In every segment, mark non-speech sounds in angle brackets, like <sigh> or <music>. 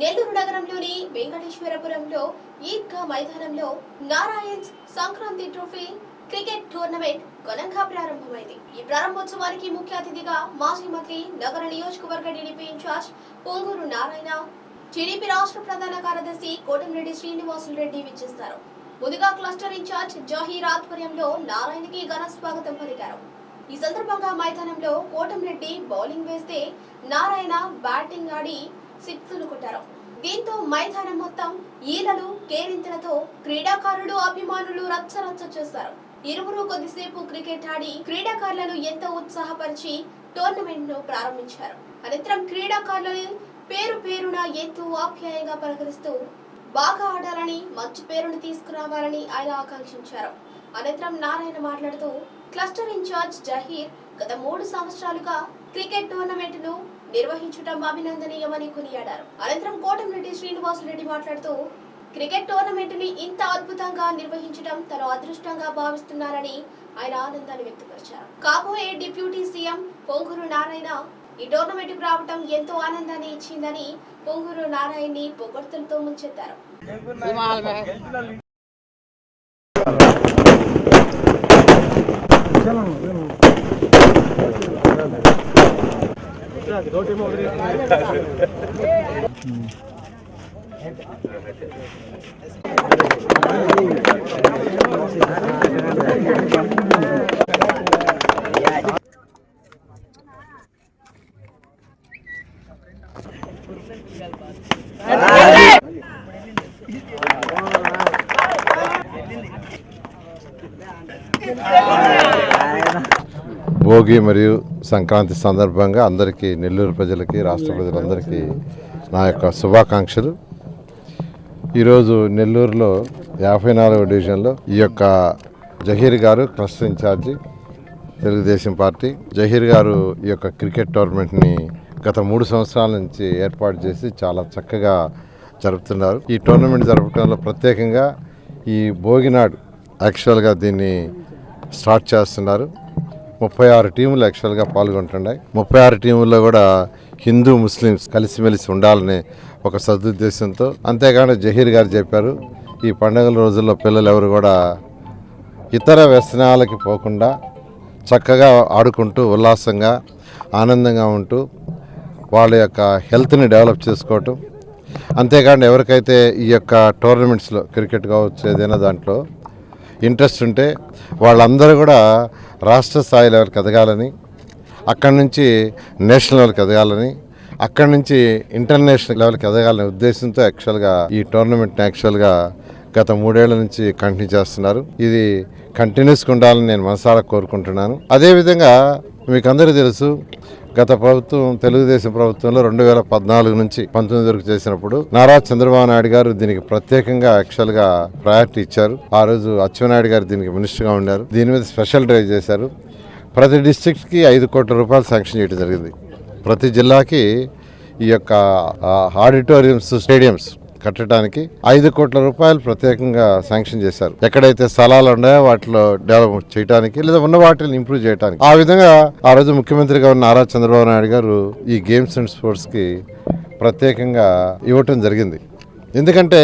నెల్లూరు నగరంలోని వెంకటేశ్వరపురంలో ఈద్గా మైదానంలో Narayana's Sankranti trophy cricket tournament ఘనంగా ప్రారంభమైంది. ఈ ప్రారంభోత్సవానికి ముఖ్య అతిథిగా మాజీ మంత్రి నగర నియోజకవర్గ TDP in charge Ponguru Narayana TDP రాష్ట్ర ప్రధాన కార్యదర్శి కోటంరెడ్డి శ్రీనివాసులు రెడ్డి విచ్చేస్తారు ముందుగా క్లస్టర్ ఇన్ఛార్జ్ జహీర్ ఆధ్వర్యంలో నారాయణకి ఘన స్వాగతం పలికారు. ఈ సందర్భంగా మైదానంలో కోటంరెడ్డి బౌలింగ్ వేస్తే నారాయణ బ్యాటింగ్ ఆడి సిక్స్లు కొట్టారు. దీంతో మైదానం మొత్తం ఈలలు కేరింతలతో క్రీడాకారులు అభిమానులు రచ్చరచ్చ చేశారు. ఇరువురు కొద్దిసేపు క్రికెట్ ఆడి క్రీడాకారులను ఎంతో ఉత్సాహపరిచి టోర్నమెంట్ను ప్రారంభించారు. అనంతరం క్రీడాకారులని పేరు పేరున ఎంతో ఆప్యాయంగా పలకరిస్తూ బాగా ఆడాలని మంచి పేరును తీసుకురావాలని ఆయన ఆకాంక్షించారు. అనంతరం నారాయణ మాట్లాడుతూ క్లస్టర్ ఇన్ఛార్జ్ జహీర్ గత మూడు సంవత్సరాలుగా క్రికెట్ టోర్నమెంట్ను నిర్వహించడం అభినందనీయమని కొనియాడారు. అనంతరం కోటంరెడ్డి శ్రీనివాసరెడ్డి మాట్లాడుతూ క్రికెట్ టోర్నమెంట్ని ఇంత అద్భుతంగా నిర్వహించడం తను అదృష్టంగా భావిస్తున్నారని ఆయన ఆనందాన్ని వ్యక్తపరిచారు. కాబోయే డిప్యూటీ సీఎం పొంగూరు నారాయణ ఈ టోర్నమెంట్కు రావడం ఎంతో ఆనందాన్ని ఇచ్చిందని పొంగూరు నారాయణని పొగడ్తలతో ముంచెత్తారు. दो <laughs> భోగి మరియు సంక్రాంతి సందర్భంగా అందరికీ నెల్లూరు ప్రజలకి రాష్ట్ర ప్రజలందరికీ నా యొక్క శుభాకాంక్షలు. ఈరోజు నెల్లూరులో యాభై నాలుగవ డివిజన్లో ఈ యొక్క జహీర్ గారు cluster in charge Telugu Desam party. Zaheer గారు ఈ యొక్క క్రికెట్ టోర్నమెంట్ని గత మూడు సంవత్సరాల నుంచి ఏర్పాటు చేసి చాలా చక్కగా జరుపుతున్నారు. ఈ టోర్నమెంట్ జరపడంలో ప్రత్యేకంగా ఈ భోగినాడు యాక్చువల్గా దీన్ని స్టార్ట్ చేస్తున్నారు. ముప్పై ఆరు టీములు యాక్చువల్గా పాల్గొంటున్నాయి ముప్పై ఆరు టీముల్లో కూడా హిందూ ముస్లిమ్స్ కలిసిమెలిసి ఉండాలనే ఒక సదుద్దేశంతో అంతేకాని జహీర్ గారు చెప్పారు ఈ పండుగల రోజుల్లో పిల్లలు ఎవరు కూడా ఇతర వ్యసనాలకి పోకుండా చక్కగా ఆడుకుంటూ ఉల్లాసంగా ఆనందంగా ఉంటూ వాళ్ళ యొక్క హెల్త్ని డెవలప్ చేసుకోవటం. అంతేకాకుండా ఎవరికైతే ఈ యొక్క టోర్నమెంట్స్లో క్రికెట్ కావచ్చు ఏదైనా దాంట్లో ఇంట్రెస్ట్ ఉంటే వాళ్ళందరూ కూడా రాష్ట్ర స్థాయి లెవెల్కి ఎదగాలని అక్కడి నుంచి నేషనల్ లెవెల్కి ఎదగాలని అక్కడి నుంచి ఇంటర్నేషనల్ లెవెల్కి ఎదగాలనే ఉద్దేశంతో యాక్చువల్గా ఈ టోర్నమెంట్ని యాక్చువల్గా గత మూడేళ్ళ నుంచి కంటిన్యూ చేస్తున్నారు. ఇది కంటిన్యూస్గా ఉండాలని నేను మనసారా కోరుకుంటున్నాను. అదేవిధంగా మీకు అందరూ తెలుసు గత ప్రభుత్వం తెలుగుదేశం ప్రభుత్వంలో రెండు వేల పద్నాలుగు నుంచి పంతొమ్మిది వరకు చేసినప్పుడు నారా చంద్రబాబు నాయుడు గారు దీనికి ప్రత్యేకంగా యాక్చువల్గా ప్రయారిటీ ఇచ్చారు. ఆ రోజు అచ్చెన్నాయుడు గారు దీనికి మినిస్టర్గా ఉన్నారు. దీని మీద స్పెషల్ డ్రైవ్ చేశారు. ప్రతి డిస్టిక్కి ఐదు కోట్ల రూపాయలు శాంక్షన్ చేయడం జరిగింది. ప్రతి జిల్లాకి ఈ యొక్క ఆడిటోరియంస్ స్టేడియంస్ కట్టడానికి ఐదు కోట్ల రూపాయలు ప్రత్యేకంగా శాంక్షన్ చేశారు. ఎక్కడైతే స్థలాలు ఉన్నాయో వాటిలో డెవలప్ చేయడానికి లేదా ఉన్న వాటిని ఇంప్రూవ్ చేయడానికి ఆ విధంగా ఆ రోజు ముఖ్యమంత్రిగా ఉన్న నారా చంద్రబాబు నాయుడు గారు ఈ గేమ్స్ అండ్ స్పోర్ట్స్కి ప్రత్యేకంగా ఇవ్వటం జరిగింది. ఎందుకంటే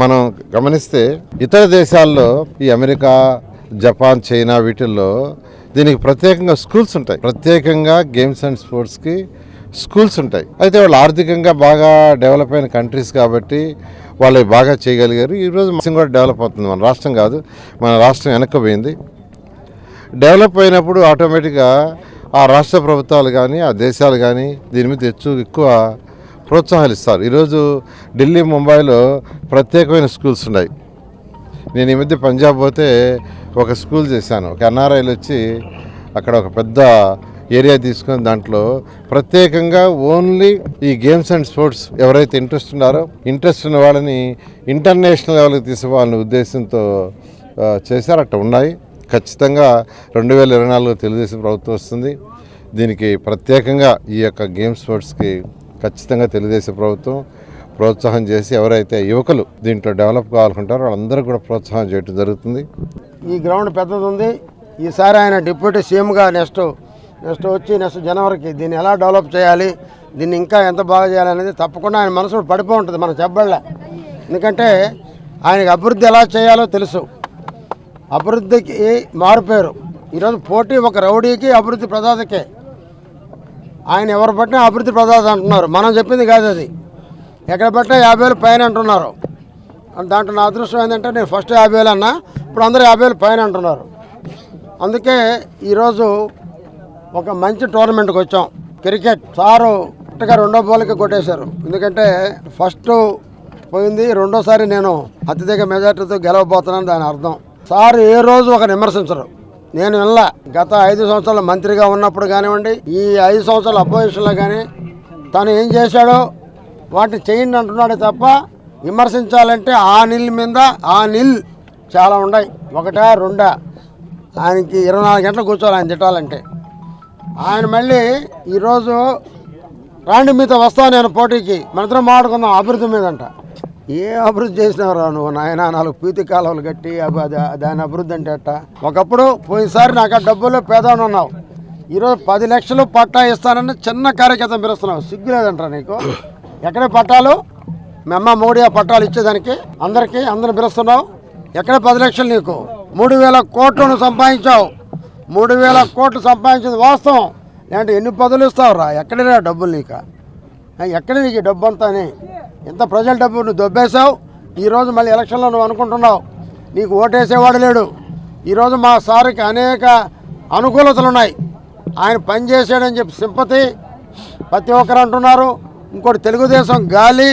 మనం గమనిస్తే ఇతర దేశాల్లో ఈ అమెరికా జపాన్ చైనా వీటిల్లో దీనికి ప్రత్యేకంగా స్కూల్స్ ఉంటాయి. ప్రత్యేకంగా గేమ్స్ అండ్ స్పోర్ట్స్కి స్కూల్స్ ఉంటాయి. అయితే వాళ్ళు ఆర్థికంగా బాగా డెవలప్ అయిన కంట్రీస్ కాబట్టి వాళ్ళు బాగా చేయగలిగారు. ఈరోజు మత్స్యం కూడా డెవలప్ అవుతుంది. మన రాష్ట్రం కాదు మన రాష్ట్రం వెనక్కిపోయింది డెవలప్ అయినప్పుడు ఆటోమేటిక్గా ఆ రాష్ట్ర ప్రభుత్వాలు కానీ ఆ దేశాలు కానీ దీని మీద ఎక్కువ ఎక్కువ ప్రోత్సాహాలు ఇస్తారు. ఈరోజు ఢిల్లీ ముంబైలో ప్రత్యేకమైన స్కూల్స్ ఉన్నాయి. నేను ఈ మధ్య పంజాబ్ పోతే ఒక స్కూల్ చేశాను. ఒక ఎన్ఆర్ఐలు వచ్చి అక్కడ ఒక పెద్ద ఏరియా తీసుకొని దాంట్లో ప్రత్యేకంగా ఓన్లీ ఈ గేమ్స్ అండ్ స్పోర్ట్స్ ఎవరైతే ఇంట్రెస్ట్ ఉన్నారో ఇంట్రెస్ట్ ఉన్న వాళ్ళని ఇంటర్నేషనల్ లెవెల్కి తీసుకోవాలనే ఉద్దేశంతో చేశారు. అట్ట ఉన్నాయి. ఖచ్చితంగా రెండు వేల ఇరవై నాలుగులో తెలుగుదేశం ప్రభుత్వం వస్తుంది. దీనికి ప్రత్యేకంగా ఈ యొక్క గేమ్స్ స్పోర్ట్స్కి ఖచ్చితంగా తెలుగుదేశం ప్రభుత్వం ప్రోత్సాహం చేసి ఎవరైతే యువకులు దీంట్లో డెవలప్ కావాలనుకుంటారో వాళ్ళందరూ కూడా ప్రోత్సాహం చేయడం జరుగుతుంది. ఈ గ్రౌండ్ పెద్దది ఉంది. ఈసారి ఆయన డిప్యూటీ సీఎంగా నెక్స్ట్ నెక్స్ట్ వచ్చి నెక్స్ట్ జనవరికి దీన్ని ఎలా డెవలప్ చేయాలి? దీన్ని ఇంకా ఎంత బాగా చేయాలనేది తప్పకుండా ఆయన మనసులో పడిపో ఉంటుంది మనం చెప్పబడలే. ఎందుకంటే ఆయనకి అభివృద్ధి ఎలా చేయాలో తెలుసు. అభివృద్ధికి మారుపేరు. ఈరోజు పోటీ ఒక రౌడీకి అభివృద్ధి ప్రదాతకే. ఆయన ఎవరు పట్టినా అభివృద్ధి ప్రదాత అంటున్నారు. మనం చెప్పింది కాదు అది. ఎక్కడ పట్టినా యాభై వేలు పైన అంటున్నారు. దాంట్లో నా అదృష్టం ఏంటంటే నేను ఫస్ట్ యాభై వేలు అన్నా ఇప్పుడు అందరూ యాభై వేలు పైన అంటున్నారు. అందుకే ఈరోజు ఒక మంచి టోర్నమెంట్కి వచ్చాం. క్రికెట్ సారు కరెక్ట్గా రెండో బాల్కి కొట్టేశారు. ఎందుకంటే ఫస్ట్ పోయింది రెండోసారి నేను అత్యధిక మెజార్టీతో గెలవబోతున్నాను దాని అర్థం. సార్ ఏ రోజు ఒక విమర్శించరు. నేను వెళ్ళా గత ఐదు సంవత్సరాల మంత్రిగా ఉన్నప్పుడు కానివ్వండి ఈ ఐదు సంవత్సరాల అపోజిషన్లో కానీ తను ఏం చేశాడో వాటిని చేయండి అంటున్నాడే తప్ప విమర్శించాలంటే ఆ నిల్ మీద ఆ నిల్ చాలా ఉన్నాయి. ఒకటా రెండా? ఆయనకి ఇరవై నాలుగు గంటలు కూర్చోవాలి ఆయన తిట్టాలంటే. ఆయన మళ్ళీ ఈరోజు రాండి మీతో వస్తాను నేను పోటీకి. మనిద్దరం మాట్లాడుకుందాం అభివృద్ధి మీదంట. ఏ అభివృద్ధి చేసినావురా నువ్వు నాయన? నాలుగు పీతి కాలువలు కట్టి దాని అభివృద్ధి అంటే అట్ట ఒకప్పుడు పోయినసారి నాకు ఆ డబ్బుల్లో పేదవని ఉన్నావు. ఈరోజు పది లక్షలు పట్టా ఇస్తానని చిన్న కార్యకర్త పిలుస్తున్నావు. సిగ్గు లేదంటారా నీకు? ఎక్కడే పట్టాలు? మీ అమ్మ మోడీ ఆ పట్టాలు ఇచ్చేదానికి అందరికీ అందరిని పిలుస్తున్నావు. ఎక్కడ పది లక్షలు నీకు? మూడు వేల కోట్లను సంపాదించావు. మూడు వేల కోట్లు సంపాదించింది వాస్తవం. లేదంటే ఎన్ని పదులు ఇస్తావురా? ఎక్కడైనా డబ్బులు నీక? ఎక్కడ నీకు డబ్బు అంతా అని? ప్రజల డబ్బు నువ్వు దొబ్బేశావు. ఈరోజు మళ్ళీ ఎలక్షన్లో నువ్వు అనుకుంటున్నావు. నీకు ఓటేసేవాడు లేడు. ఈరోజు మా సార్కి అనేక అనుకూలతలు ఉన్నాయి ఆయన పనిచేసాడని చెప్పి సింపతి ప్రతి ఒక్కరు అంటున్నారు. ఇంకోటి తెలుగుదేశం గాలి.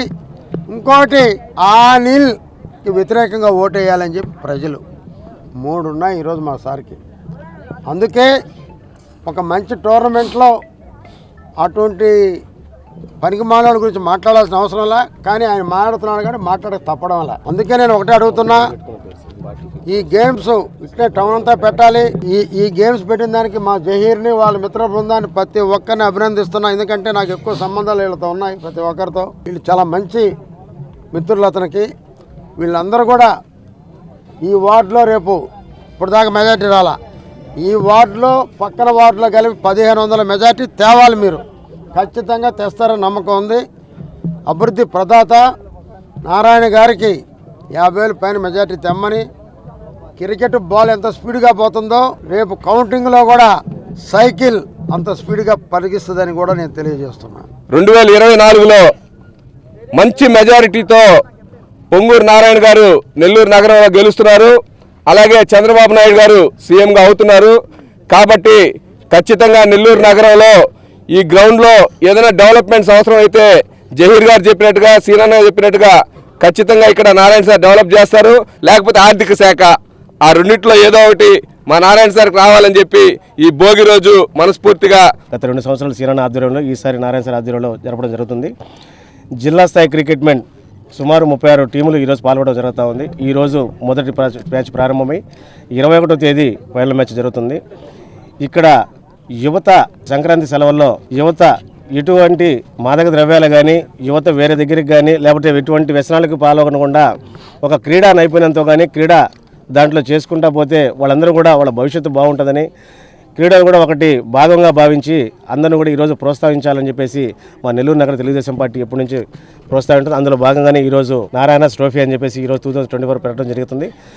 ఇంకోటి ఆ నీళ్ళకి వ్యతిరేకంగా ఓటేయాలని చెప్పి ప్రజలు. మూడు ఉన్నాయి ఈరోజు మా సార్కి. అందుకే ఒక మంచి టోర్నమెంట్లో అటువంటి పనికి మానవుడి గురించి మాట్లాడాల్సిన అవసరంలా కానీ ఆయన మాట్లాడుతున్నాడు కానీ మాట్లాడక తప్పడం అలా అందుకే నేను ఒకటే అడుగుతున్నా ఈ గేమ్స్ ఇట్లే టౌన్ అంతా పెట్టాలి. ఈ ఈ గేమ్స్ పెట్టిన దానికి మా జహీర్ని వాళ్ళ మిత్ర బృందాన్ని ప్రతి ఒక్కరిని అభినందిస్తున్నా. ఎందుకంటే నాకు ఎక్కువ సంబంధాలు వీళ్ళతో ఉన్నాయి ప్రతి ఒక్కరితో. వీళ్ళు చాలా మంచి మిత్రులు అతనికి. వీళ్ళందరూ కూడా ఈ వార్డులో రేపు ఇప్పుడు దాకా మెజార్టీ రాలా. ఈ వార్డులో పక్కన వార్డులో కలిపి పదిహేను వందల మెజార్టీ తేవాలి మీరు. ఖచ్చితంగా తెస్తారని నమ్మకం ఉంది. అభివృద్ధి ప్రదాత నారాయణ గారికి యాభై వేలు పైన మెజార్టీ తెమ్మని క్రికెట్ బాల్ ఎంత స్పీడ్గా పోతుందో రేపు కౌంటింగ్లో కూడా సైకిల్ అంత స్పీడ్గా పరిగిస్తుందని కూడా నేను తెలియజేస్తున్నాను రెండు వేల ఇరవై నాలుగులో మంచి మెజారిటీతో పొంగూరు నారాయణ గారు నెల్లూరు నగరంలో గెలుస్తున్నారు. అలాగే చంద్రబాబు నాయుడు గారు సీఎంగా అవుతున్నారు. కాబట్టి ఖచ్చితంగా నెల్లూరు నగరంలో ఈ గ్రౌండ్లో ఏదైనా డెవలప్మెంట్స్ అవసరం అయితే జహీర్ గారు చెప్పినట్టుగా సీనన్న చెప్పినట్టుగా ఖచ్చితంగా ఇక్కడ నారాయణ సార్ డెవలప్ చేస్తారు. లేకపోతే ఆర్థిక శాఖ ఆ రెండిట్లో ఏదో ఒకటి మా నారాయణ సార్కి రావాలని చెప్పి ఈ భోగి రోజు మనస్ఫూర్తిగా గత రెండు సంవత్సరాలు సీరన్న ఆధ్వర్యంలో ఈసారి నారాయణ సార్ ఆధ్వర్యంలో జరపడం జరుగుతుంది. జిల్లా స్థాయి క్రికెట్మెంట్ సుమారు ముప్పై ఆరు టీములు ఈరోజు పాల్గొనడం జరుగుతూ ఉంది. ఈరోజు మొదటి మ్యాచ్ ప్రారంభమై ఇరవై ఒకటో తేదీ ఫైనల్ మ్యాచ్ జరుగుతుంది. ఇక్కడ యువత సంక్రాంతి సెలవుల్లో యువత ఎటువంటి మాదక ద్రవ్యాలు కానీ యువత వేరే దగ్గరికి కానీ లేకపోతే ఎటువంటి వ్యసనాలకు పాల్గొనకుండా ఒక క్రీడా నైపుణ్యంతో కానీ క్రీడా దాంట్లో చేసుకుంటా పోతే వాళ్ళందరూ కూడా వాళ్ళ భవిష్యత్తు బాగుంటుందని క్రీడలు కూడా ఒకటి భాగంగా భావించి అందరిని కూడా ఈరోజు ప్రోత్సహించాలని చెప్పేసి మా నెల్లూరు నగర తెలుగుదేశం పార్టీ ఎప్పటి నుంచి ప్రోత్సహింటుంది అందులో భాగంగానే ఈరోజు నారాయణ ట్రోఫీ అని చెప్పేసి ఈరోజు టూ థౌసండ్ ట్వంటీ ఫోర్ పెట్టడం జరుగుతుంది.